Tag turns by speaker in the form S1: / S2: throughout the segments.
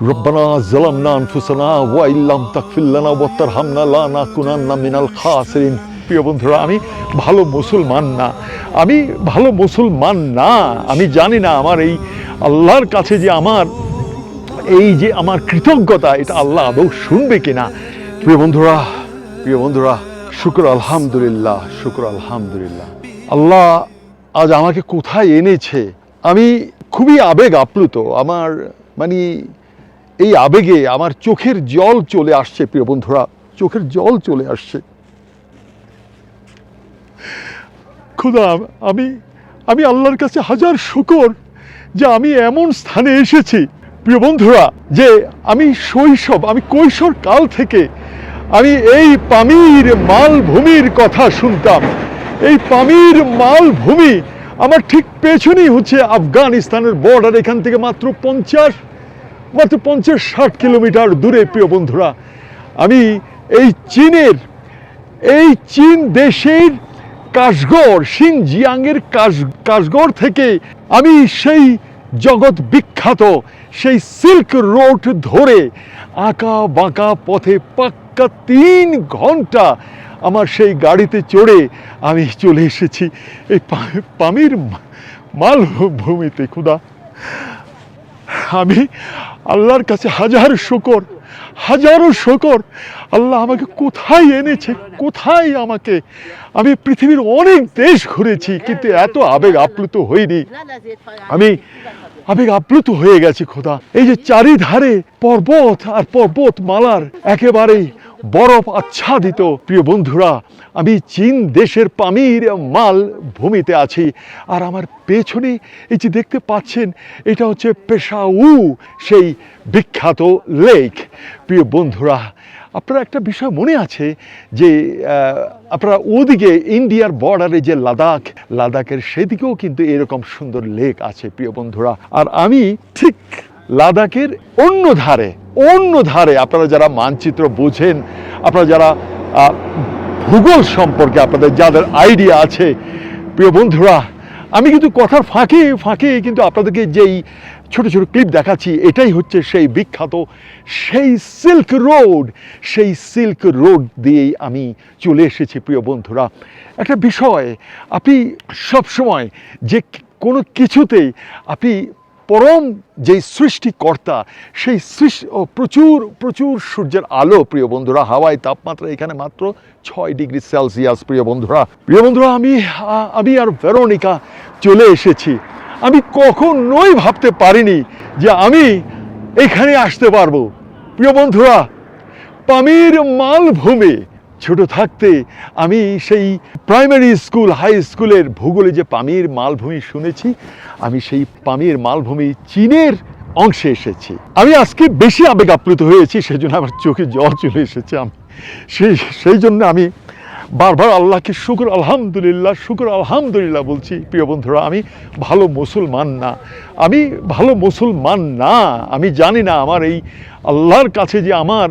S1: ربنا ظلمنا انفسنا وان لم تغفر لنا وترحمنا لنكونن من الخاسرين প্রিয় বন্ধুরা আমি ভালো মুসলমান না আমি ভালো মুসলমান না আমি জানি না আমার এই আল্লাহর কাছে যে আমার এই যে আমার কৃতজ্ঞতা এটা আল্লাহ আদৌ শুনবে কিনা প্রিয় বন্ধুরা প্রিয় বন্ধুরা শুক্র আলহামদুলিল্লাহ শুক্র আলহামদুলিল্লাহ আল্লাহ আজ আমাকে কোথায় এনেছে আমি খুবই আবেগ আপ্লুত আমার মানে এই আবেগে আমার চোখের জল চলে আসছে, প্রিয় বন্ধুরা। চোখের জল চলে আসছে। খুদা, আমি আমি আল্লাহর কাছে হাজার শুকর যে আমি এমন স্থানে এসেছি, প্রিয় বন্ধুরা, যে আমি শৈশব, আমি কৈশোর কাল থেকে আমি এই পামির মালভূমির কথা শুনতাম। এই পামির মালভূমি আমার ঠিক পেছনেই হচ্ছে আফগানিস্তানের বর্ডার এখান থেকে মাত্র পঞ্চাশ মাত্র পঞ্চাশ ষাট কিলোমিটার দূরে, প্রিয় বন্ধুরা। আমি এই চীনের, এই চীন দেশের কাশগড় সিনজিয়াংয়ের কাশ, কাশগড় থেকে আমি সেই জগৎ বিখ্যাত, সেই সিল্ক রোড ধরে আঁকা বাঁকা পথে পাক্কা তিন ঘণ্টা আমার সেই গাড়িতে চড়ে আমি চলে এসেছি এই পামির মালভূমিতে, খুদা। আমি আল্লাহর কাছে হাজার শকর, হাজারো শকর। আল্লাহ আমাকে কোথায় এনেছে, কোথায় আমাকে? আমি পৃথিবীর অনেক দেশ ঘুরেছি, কিন্তু এত আবেগ আপ্লুত হইনি। আমি আবেগ আপ্লুত হয়ে গেছি, খোদা। এই যে চারিধারে পর্বত আর পর্বত মালার একেবারেই বরফ আচ্ছাদিত, প্রিয় বন্ধুরা, আমি চীন দেশের পামির মাল ভূমিতে আছি। আর আমার পেছনে এই যে দেখতে পাচ্ছেন, এটা হচ্ছে পেশাউ, সেই বিখ্যাত লেক। প্রিয় বন্ধুরা, আপনার একটা বিষয় মনে আছে যে আপনারা ওদিকে ইন্ডিয়ার বর্ডারে যে লাদাখ, লাদাখের সেদিকেও কিন্তু এরকম সুন্দর লেক আছে, প্রিয় বন্ধুরা। আর আমি ঠিক লাদাখের অন্য ধারে অন্য ধারে আপনারা যারা মানচিত্র বোঝেন, আপনারা যারা ভূগোল সম্পর্কে আপনাদের যাদের আইডিয়া আছে, প্রিয় বন্ধুরা, আমি কিন্তু কথার ফাঁকে ফাঁকে কিন্তু আপনাদেরকে যেই ছোট ছোট ক্লিপ দেখাচ্ছি, এটাই হচ্ছে সেই বিখ্যাত সেই সিল্ক রোড সেই সিল্ক রোড দিয়েই আমি চলে এসেছি, প্রিয় বন্ধুরা। একটা বিষয়, আপনি সবসময় যে কোনো কিছুতেই আপনি পরম যে সৃষ্টিকর্তা, সেই সৃষ্টি প্রচুর প্রচুর সূর্যের আলো, প্রিয় বন্ধুরা, হাওয়ায় তাপমাত্রা এখানে মাত্র ছয় ডিগ্রি সেলসিয়াস, প্রিয় বন্ধুরা। প্রিয় বন্ধুরা, আমি আমি আর ভেরোনিকা চলে এসেছি। আমি কখনোই ভাবতে পারিনি যে আমি এখানে আসতে পারব। প্রিয় বন্ধুরা, পামির মালভূমি ছোট থাকতে আমি সেই প্রাইমারি স্কুল হাই স্কুলের ভূগোলে যে পামির মালভূমি শুনেছি, আমি সেই পামির মালভূমি চীনের অংশে এসেছি। আমি আজকে বেশি আবেগ আপ্লুত হয়েছি সেই জন্য আমার চোখে জল চলে এসেছে। আমি সেই সেই জন্য আমি বারবার আল্লাহকে শুক্র, আলহামদুলিল্লাহ শুক্র, আলহামদুলিল্লাহ বলছি, প্রিয় বন্ধুরা, আমি ভালো মুসলমান না। আমি ভালো মুসলমান না, আমি জানি না আমার এই আল্লাহর কাছে যে আমার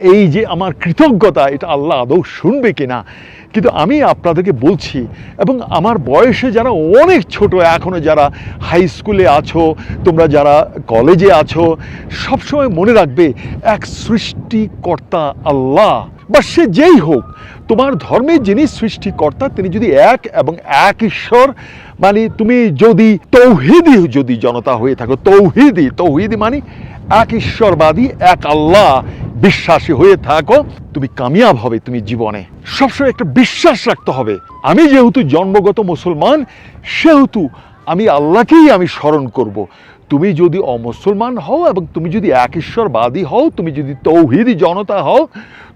S1: এই যে আমার কৃতজ্ঞতা, এটা আল্লাহ আদৌ শুনবে কিনা? কিন্তু আমি আপনাদেরকে বলছি, এবং আমার বয়সে যারা অনেক ছোট এখনও যারা হাই স্কুলে আছো, তোমরা যারা কলেজে আছো, সবসময় মনে রাখবে, এক সৃষ্টিকর্তা আল্লাহ। বা সে যেই হোক, তোমার ধর্মের যিনি সৃষ্টিকর্তা, তিনি যদি এক এবং এক ঈশ্বর মানে তুমি যদি তৌহিদি, যদি জনতা হয়ে থাকো, তৌহিদি তৌহিদি মানে এক ঈশ্বরবাদী, এক আল্লাহ বিশ্বাসী হয়ে থাকো। তুমি কামিয়াব হবে তুমি জীবনে। সবসময় একটা বিশ্বাস রাখতে হবে। আমি যেহেতু জন্মগত মুসলমান, সেহেতু আমি আল্লাহকেই আমি স্মরণ করব। তুমি যদি অমুসলমান হও এবং তুমি যদি এক ঈশ্বরবাদী হও, তুমি যদি তৌহিদি জনতা হও,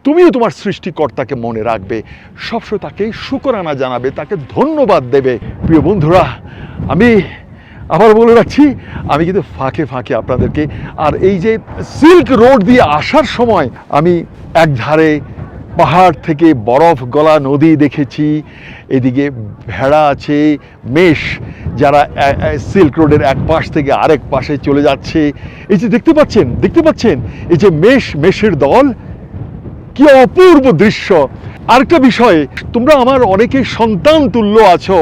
S1: তুমিও তোমার সৃষ্টিকর্তাকে মনে রাখবে। সবসময় তাকে শুকরানা জানাবে, তাকে ধন্যবাদ দেবে। প্রিয় বন্ধুরা, আমি আবার বলে রাখছি, আমি কিন্তু ফাঁকে ফাঁকে আপনাদেরকে, আর এই যে সিল্ক রোড দিয়ে আসার সময় আমি এক ধারে পাহাড় থেকে বরফ গলা নদী দেখেছি, এদিকে ভেড়া আছে, মেষ, যারা সিল্ক রোডের এক পাশ থেকে আরেক পাশে চলে যাচ্ছে। এই যে দেখতে পাচ্ছেন দেখতে পাচ্ছেন, এই যে মেষ, মেষের দল, কি অপূর্ব দৃশ্য। আরেকটা বিষয়, তোমরা আমার অনেকে সন্তান তুল্য আছো,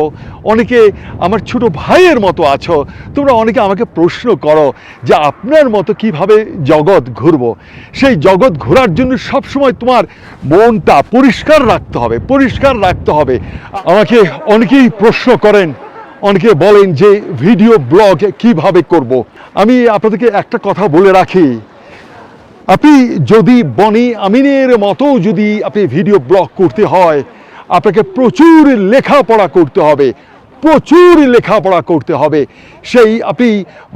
S1: অনেকে আমার ছোট ভাইয়ের মতো আছো, তোমরা অনেকে আমাকে প্রশ্ন করো যে আপনার মতো কীভাবে জগৎ ঘুরবো? সেই জগৎ ঘোরার জন্য সবসময় তোমার মনটা পরিষ্কার রাখতে হবে, পরিষ্কার রাখতে হবে। আমাকে অনেকেই প্রশ্ন করেন, অনেকে বলেন যে ভিডিও ব্লগ কীভাবে করব। আমি আপনাদেরকে একটা কথা বলে রাখি। আপনি যদি বনি আমিনের মতো যদি আপনি ভিডিও ব্লগ করতে হয়, আপনাকে প্রচুর লেখাপড়া করতে হবে, প্রচুর লেখাপড়া করতে হবে। সেই আপনি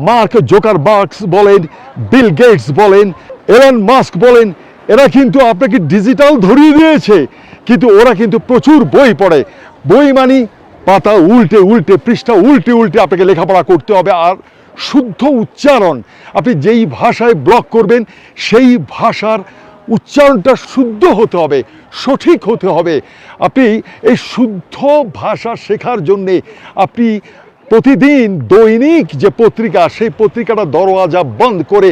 S1: মার্ক জোকার বার্কস বলেন, বিল গেটস বলেন, এলন মাস্ক বলেন, এরা কিন্তু আপনাকে ডিজিটাল ধরিয়ে দিয়েছে, কিন্তু ওরা কিন্তু প্রচুর বই পড়ে। বই মানি পাতা উল্টে উল্টে, পৃষ্ঠা উল্টে উল্টে আপনাকে লেখাপড়া করতে হবে, আর শুদ্ধ উচ্চারণ। আপনি যেই ভাষায় ব্লক করবেন, সেই ভাষার উচ্চারণটা শুদ্ধ হতে হবে, সঠিক হতে হবে। আপনি এই শুদ্ধ ভাষা শেখার জন্যে আপনি প্রতিদিন দৈনিক যে পত্রিকা, সেই পত্রিকাটা দরওয়াজা বন্ধ করে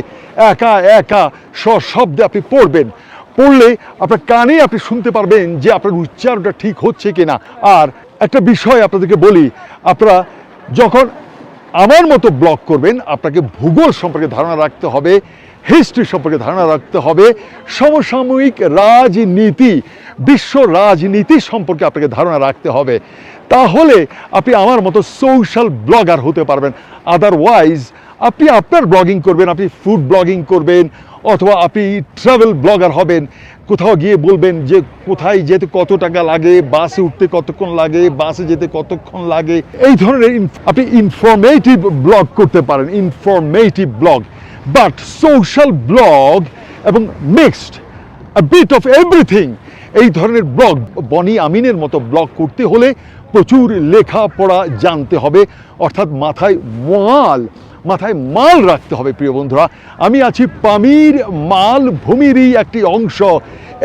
S1: একা একা সশব্দে আপনি পড়বেন। পড়লে আপনার কানে আপনি শুনতে পারবেন যে আপনার উচ্চারণটা ঠিক হচ্ছে কিনা। আর একটা বিষয় আপনাদেরকে বলি, আপনারা যখন আমার মতো ব্লগ করবেন, আপনাকে ভূগোল সম্পর্কে ধারণা রাখতে হবে হিস্ট্রি সম্পর্কে ধারণা রাখতে হবে, সমসাময়িক রাজনীতি, বিশ্ব রাজনীতি সম্পর্কে আপনাকে ধারণা রাখতে হবে। তাহলে আপনি আমার মতো সোশ্যাল ব্লগার হতে পারবেন। আদারওয়াইজ আপনি আপনার ব্লগিং করবেন, আপনি ফুড ব্লগিং করবেন অথবা আপনি ট্রাভেল ব্লগার হবেন, কোথাও গিয়ে বলবেন যে কোথায় যেতে কত টাকা লাগে বাসে উঠতে কতক্ষণ লাগে বাসে যেতে কতক্ষণ লাগে। এই ধরনের আপনি ইনফরমেটিভ ব্লগ করতে পারেন informative blog but social blog এবং মিক্সড বিট অফ এভরিথিং এই ধরনের ব্লগ বনি আমিনের মতো ব্লগ করতে হলে প্রচুর লেখাপড়া জানতে হবে। অর্থাৎ মাথায় মাল মাথায় মাল রাখতে হবে, প্রিয় বন্ধুরা। আমি আছি পামির মাল ভূমিরই একটি অংশ।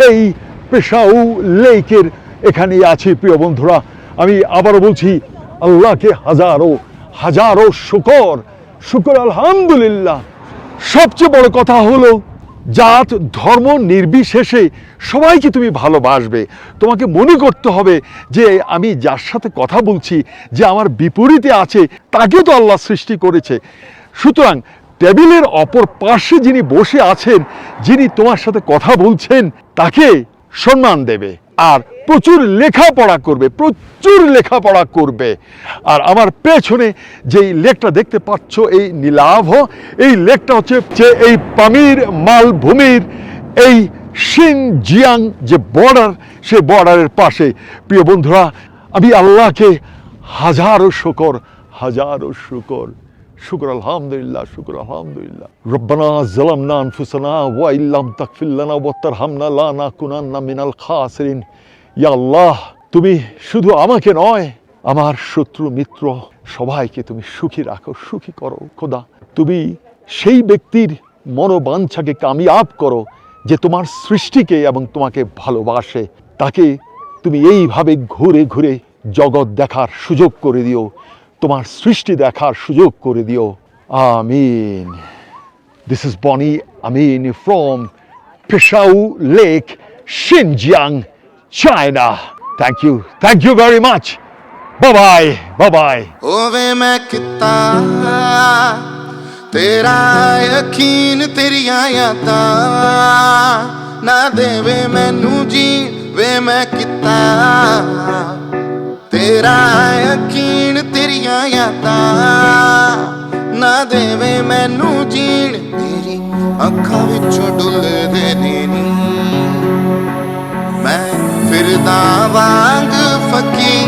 S1: এই পেশাউ লেকের এখানে আছি, প্রিয় বন্ধুরা। আমি আবারও বলছি, আল্লাহকে হাজারো হাজারো শুকর। শুকর আলহামদুলিল্লাহ। সবচেয়ে বড় কথা হলো জাত, ধর্ম, নির্বিশেষে সবাইকে তুমি ভালোবাসবে। তোমাকে মনে করতে হবে যে আমি যার সাথে কথা বলছি, যে আমার বিপরীতে আছে তাকে তো আল্লাহ সৃষ্টি করেছে। সুতরাং টেবিলের অপর পাশে যিনি বসে আছেন, যিনি তোমার সাথে কথা বলছেন, তাকে সম্মান দেবে। আর প্রচুর লেখাপড়া করবে, প্রচুর লেখাপড়া করবে। আর আমার পেছনে যেই লেকটা দেখতে পাচ্ছ, এই নীলাভ, এই লেকটা হচ্ছে এই পামির মালভূমির এই জিয়াং যে বর্ডার সে বর্ডারের পাশে। প্রিয় বন্ধুরা, আমি আল্লাহকে হাজারো শুকর হাজারো শুকর। শুকর আলহামদুলিল্লাহ শুকর আলহামদুলিল্লাহ। রব্বানা জালামনা আনফুসানা ওয়া ইল্লাম তাগফির লানা ওয়া তারহামনা লা নাকুনান্না মিনাল খাসিরিন। আল্লাহ তুমি শুধু আমাকে নয় আমার শত্রু মিত্র সবাইকে তুমি সুখী রাখো সুখী করো খোদা। তুমি সেই ব্যক্তির মনোবাঞ্ছাকে কামিয়াব করো যে তোমার সৃষ্টিকে এবং তোমাকে ভালোবাসে। তাকে তুমি এইভাবে ঘুরে ঘুরে জগৎ দেখার সুযোগ করে দিও তোমার সৃষ্টি দেখার সুযোগ করে দিও। আমিন। This is Bonnie Amin from Peshau Lake, Xinjiang, China. Thank you. Thank you very much. Bye bye. Bye bye.
S2: ਹੋਵੇ ਮੈਂ ਕਿਤਾ ਤੇਰਾ ਯਕੀਨ ਤੇਰੀਆਂ ਯਾਦਾਂ ਨਾ ਦੇਵੇ ਮੈਨੂੰ ਜੀ ਵੇ ਮੈਂ ਕਿਤਾ ਤੇਰਾ ਯਕੀਨ ਤੇਰੀਆਂ ਯਾਦਾਂ ਨਾ ਦੇਵੇ ਮੈਨੂੰ ਜੀਣ ਤੇਰੀ ਅੱਖਾਂ ਵਿੱਚੋਂ ਡੁੱਲਦੇ ਨੇ ਨੀ ਫਿਰਦਾ ਵਾਂਗ ਫਕੀ।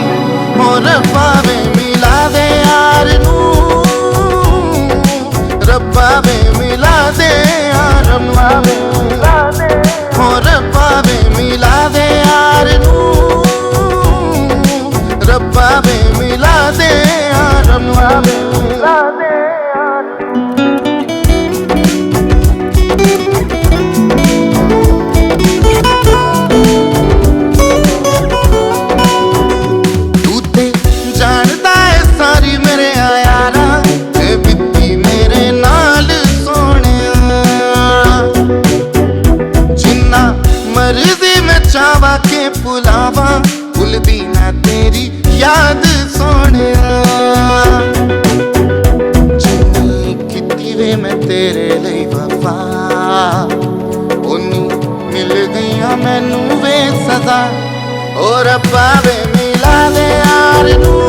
S2: ਹੋਰ ਪਾਵੇ ਮਿਲਾ ਦੇ ਯਾਰ ਨੂੰ, ਰੱਬਾ ਵੇ ਮਿਲਾ ਦੇ ਯਾਰ ਨੂੰ। ਹੋਰ ਪਾਵੇ ਮਿਲਾ ਦੇ ਯਾਰ ਨੂੰ, ਰੱਬਾ ਵੇ ਮਿਲਾ ਦੇ ਯਾਰ ਨੂੰ। ਮਰਜ਼ੀ ਮੈਂ ਚਾਵਾ ਕੇ ਭੁਲਾ ਭੁੱਲਦੀ ਨਾ ਤੇਰੀ ਯਾਦ ਸੋਹਣਿਆ। ਜਿੰਨੀ ਕੀਤੀ ਵੇ ਮੈਂ ਤੇਰੇ ਲਈ ਵਫਾ ਉਨੀ ਮਿਲ ਗਈਆਂ ਮੈਨੂੰ ਵੇ ਸਦਾ ਓ ਰੱਬਾ ਵੇ ਮਿਲਾ ਦੇ ਯਾਰ ਨੂੰ,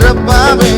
S2: ਰੱਬਾ ਵੇ